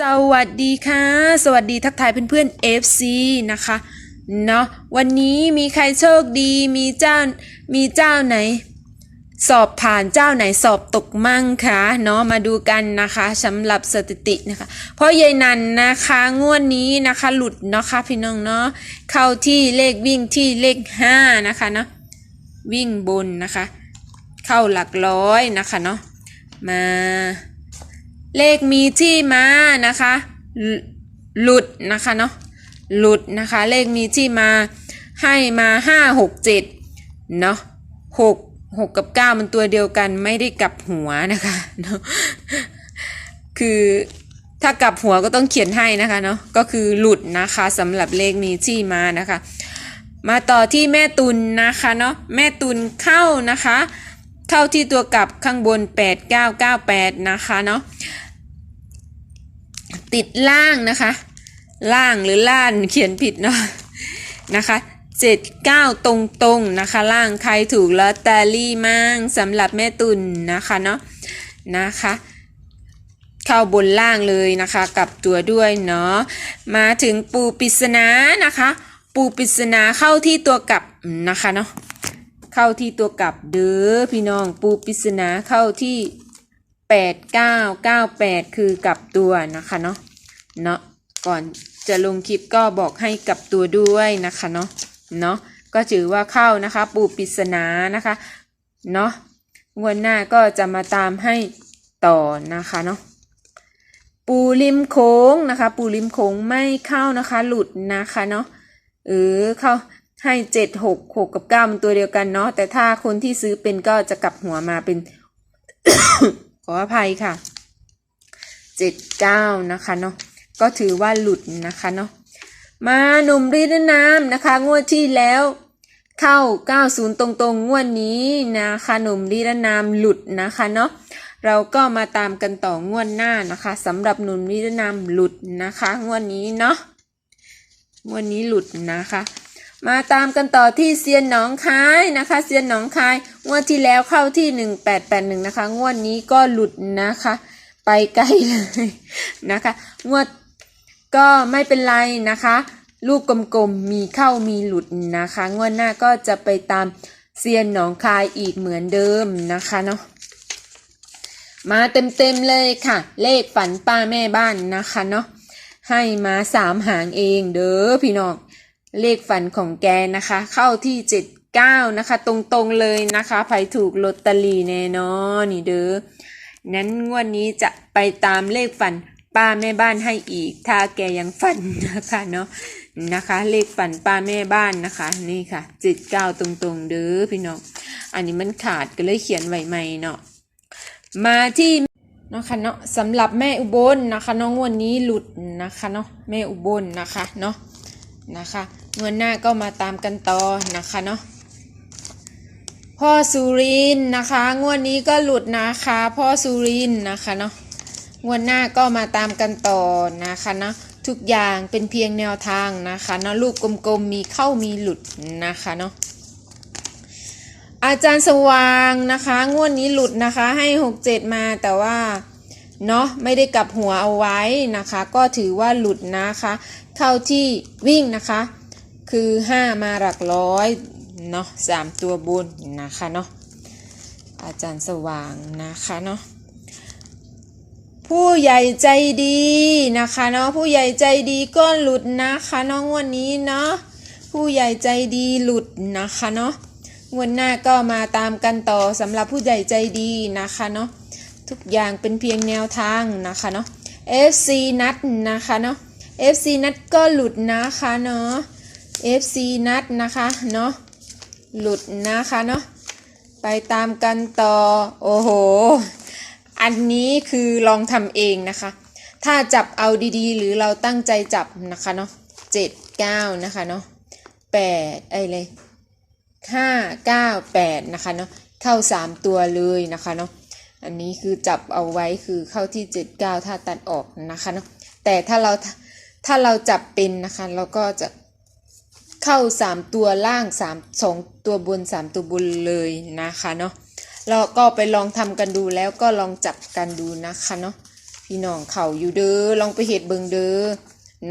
สวัสดีค่ะ สวัสดีทักทายเพื่อนๆ FC นะคะเนาะวันนี้มีใครโชคดีมีเจ้ามีเจ้าไหน สอบผ่านเจ้าไหนสอบตกมั่งคะเนาะมาดูกันนะคะสำหรับสถิตินะคะเพราะยายนันนะคะงวดนี้นะคะหลุดเนาะคะพี่น้องเนาะเข้าที่เลขวิ่งที่เลขห้านะคะเนาะวิ่งบนนะคะ เข้าหลักร้อยนะคะเนาะมา เลขมีที่มานะคะ หลุดนะคะเนาะหลุดนะคะ เลขมีที่มาให้มาห้าหกเจ็ดเนาะหกหกกับเก้ามันตัวเดียวกันไม่ได้กลับหัวนะคะเนาะคือถ้ากลับหัวก็ต้องเขียนให้นะคะเนาะก็คือหลุดนะคะสำหรับเลขมีที่มานะคะ มาต่อที่แม่ตุลนนะคะเนาะแม่ตุลเข้านะคะ เข้าที่ตัวกลับข้างบน 8998 นะคะเนาะติดล่างนะคะ ล่างหรือล่านเขียนผิดเนาะนะคะ79ตรงๆนะคะ ล่างใครถูกลอตเตอรี่มั่งสำหรับแม่ตุนนะคะเนาะนะคะ เข้าบนล่างเลยนะคะกับตัวด้วยเนาะมาถึงปูปริศนานะคะ ปูปริศนาเข้าที่ตัวกลับนะคะเนาะ เข้าที่ตัวกลับเด้อพี่น้องปูปริศนาเข้าที่8998คือกลับตัวนะคะเนาะเนาะก่อนจะลงคลิปก็บอกให้กลับตัวด้วยนะคะเนาะเนาะก็ถือว่าเข้านะคะ ปูปริศนานะคะเนาะงวดหน้าก็จะมาตามให้ต่อนะคะเนาะปูริมโค้งนะคะ ปูริมโค้งไม่เข้านะคะ หลุดนะคะเนาะเออเข้า ให้เจ็ดหกหกกับเก้ามันตัวเดียวกันเนาะแต่ถ้าคนที่ซื้อเป็นก็จะกลับหัวมาเป็น ขออภัยค่ะเจ็ดเก้านะคะเนาะก็ถือว่าหลุดนะคะเนาะมาหนุ่มรีดน้ำนะคะ งวดที่แล้วเข้า 90 ตรงๆงวดนี้นะคะหนุ่มรีดน้ำหลุดนะคะเนาะเราก็มาตามกันต่องวดหน้านะคะสำหรับหนุ่มรีดน้ำหลุดนะคะ งวดนี้เนาะงวดนี้หลุดนะคะ มาตามกันต่อที่เซียนหนองคายนะคะเซียนหนองคายงวดที่แล้วเข้าที่หนึ่งแปดแปดหนึ่งนะคะงวดนี้ก็หลุดนะคะ ไปไกลเลยนะคะ งวดก็ไม่เป็นไรนะคะลูกกลมๆมีเข้ามีหลุดนะคะ งวดหน้าก็จะไปตามเซียนหนองคายอีกเหมือนเดิมนะคะเนาะมาเต็มๆเลยค่ะ เลขฝันป้าแม่บ้านนะคะเนาะให้มาสามหางเองเด้อพี่น้อง เลขฝันของแกนะคะ เข้าที่เจ็ดเก้านะคะ ตรงๆเลยนะคะใครถูกลอตเตอรี่แน่นอนนี่เด้อนั้นงวดนี้จะไปตามเลขฝันป้าแม่บ้านให้อีก ถ้าแกยังฝันนะคะเนาะนะคะ เลขฝันป้าแม่บ้านนะคะ นี่ค่ะเจ็ดเก้าตรงๆเด้อพี่น้องอันนี้มันขาดก็เลยเขียนไว้ใหม่เนาะมาที่เนาะคะเนาะสำหรับแม่อุบลนะคะน้องงวดนี้หลุดนะคะเนาะแม่อุบลนะคะเนาะ นะคะงวดหน้าก็มาตามกันต่อนะคะเนาะพ่อสุรินนะคะ งวดนี้ก็หลุดนะคะ พ่อสุรินนะคะเนาะงวดหน้าก็มาตามกันต่อนะคะเนาะทุกอย่างเป็นเพียงแนวทางนะคะเนาะลูกกลมๆมีเข้ามีหลุดนะคะเนาะอาจารย์สว่างนะคะ งวดนี้หลุดนะคะให้หกเจ็ดมาแต่ว่าเนาะไม่ได้กลับหัวเอาไว้นะคะ ก็ถือว่าหลุดนะคะ เข้าที่วิ่งนะคะ คือห้ามาหลักร้อยเนาะสามตัวบนนะคะเนาะอาจารย์สว่างนะคะเนาะผู้ใหญ่ใจดีนะคะเนาะผู้ใหญ่ใจดีก็หลุดนะคะเนาะงวดนี้เนาะผู้ใหญ่ใจดีหลุดนะคะเนาะงวดหน้าก็มาตามกันต่อสำหรับผู้ใหญ่ใจดีนะคะเนาะทุกอย่างเป็นเพียงแนวทางนะคะเนาะ FC นัดนะคะเนาะ FC นัดก็หลุดนะคะเนาะ FC นัดนะคะเนาะหลุดนะคะเนาะไปตามกันต่อโอ้โห อันนี้คือลองทำเองนะคะ ถ้าจับเอาดีๆ หรือเราตั้งใจจับนะคะเนาะเจ็ดเก้านะคะเนาะแปดไอ้เลยห้าเก้าแปดนะคะเนาะเข้าสามตัวเลยนะคะเนาะอันนี้คือจับเอาไว้คือเข้าที่เจ็ดเก้าถ้าตัดออกนะคะเนาะแต่ถ้าเรา ถ้าเราจับเป็นนะคะ เราก็จะเข้าสามตัวล่างสามสองตัวบนสามตัวบนเลยนะคะเนาะเราก็ไปลองทำกันดูแล้วก็ลองจับกันดูนะคะเนาะพี่น้องเขาอยู่เด้อลองไปเฮ็ดเบิงเด้อ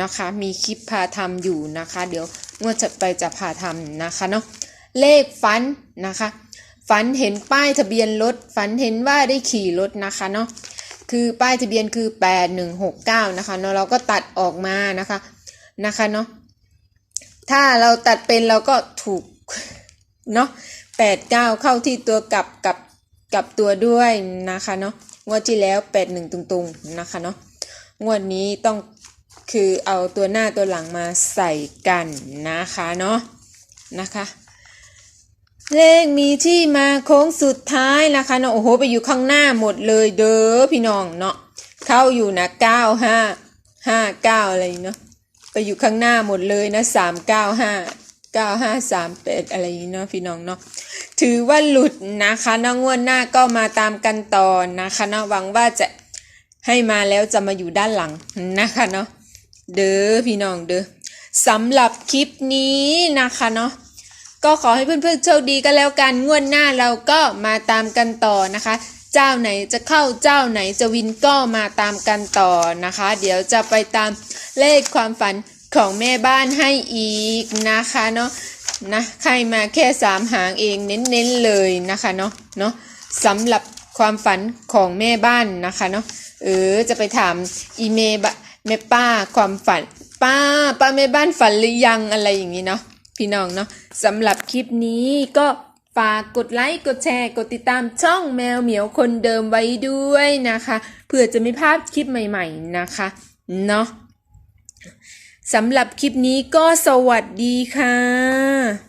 นะคะ มีคลิปพาทำอยู่นะคะ เดี๋ยวงวดจะไปจะพาทำนะคะเนาะเลขฝันนะคะ ฝันเห็นป้ายทะเบียนรถฝันเห็นว่าได้ขี่รถนะคะเนาะ คือป้ายทะเบียนคือ 8169 นะคะเนาะเราก็ตัดออกมานะคะนะคะเนาะถ้าเราตัดเป็นเราก็ถูกเนาะแปดเก้าเข้าที่ตัวกลับกับกับตัวด้วยนะคะเนาะงวดที่แล้วแปดหนึ่งตรงๆนะคะเนาะงวดนี้ต้องคือเอาตัวหน้าตัวหลังมาใส่กันนะคะเนาะนะคะ เลขมีที่มาโค้งสุดท้ายนะคะเนาะโอ้โห ไปอยู่ข้างหน้าหมดเลยเด้อพี่น้องเนาะเข้าอยู่นะเก้าห้าห้าเก้าอะไรเนาะไปอยู่ข้างหน้าหมดเลยนะสามเก้าห้าเก้าห้าสามแปดอะไรอย่างนี้เนาะพี่น้องเนาะถือว่าหลุดนะคะนาะงวดหน้าก็มาตามกันต่อนะคะเนาะหวังว่าจะให้มาแล้วจะมาอยู่ด้านหลังนะคะเนาะเด้อพี่น้องเด้อสำหรับคลิปนี้นะคะเนาะ ก็ขอให้เพื่อนๆโชคดีกันแล้วกันงวดหน้าเราก็มาตามกันต่อนะคะ เจ้าไหนจะเข้าเจ้าไหนจะวินก็มาตามกันต่อนะคะ เดี๋ยวจะไปตามเลขความฝันของแม่บ้านให้อีกนะคะเนาะนะใครมาแค่สามหางเองเน้นๆเลยนะคะเนาะเนาะสำหรับความฝันของแม่บ้านนะคะเนาะเออจะไปถามอีเมบะแม่ป้าความฝัน ป้าป้าแม่บ้านฝันหรือยังอะไรอย่างนี้เนาะ พี่น้องเนาะสำหรับคลิปนี้ก็ฝากกดไลค์กดแชร์กดติดตามช่องแมวเหมียวคนเดิมไว้ด้วยนะคะ เพื่อจะไม่พลาดคลิปใหม่ ๆนะคะเนาะสำหรับคลิปนี้ก็สวัสดีค่ะ